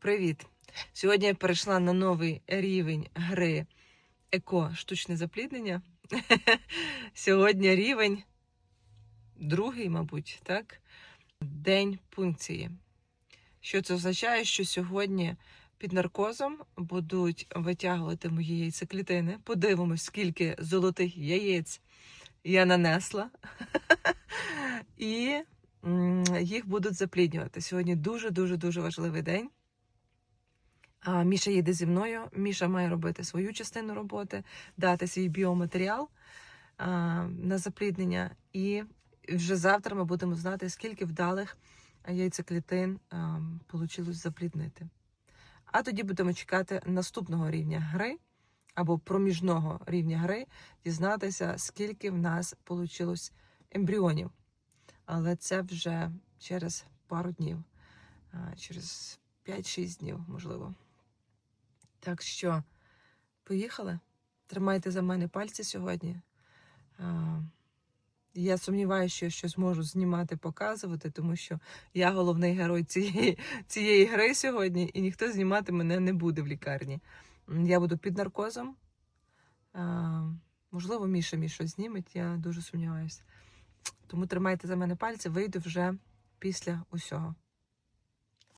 Привіт! Сьогодні я перейшла на новий рівень гри Еко штучне запліднення. Сьогодні рівень другий, мабуть, так? День пункції. Що це означає, що сьогодні під наркозом будуть витягувати мої яйцеклітини. Подивимось, скільки золотих яєць я нанесла. І їх будуть запліднювати. Сьогодні дуже-дуже дуже важливий день. Міша їде зі мною. Міша має робити свою частину роботи, дати свій біоматеріал на запліднення. І вже завтра ми будемо знати, скільки вдалих яйцеклітин вийшло запліднити. А тоді будемо чекати наступного рівня гри або проміжного рівня гри, дізнатися, скільки в нас вийшло ембріонів. Але це вже через пару днів, через 5-6 днів, можливо. Так що, поїхали. Тримайте за мене пальці сьогодні. Я сумніваюся, що я щось можу знімати, показувати, тому що я головний герой цієї, цієї гри сьогодні, і ніхто знімати мене не буде в лікарні. Я буду під наркозом. Можливо, Міша мій щось зніметь, я дуже сумніваюся. Тому тримайте за мене пальці, вийду вже після усього.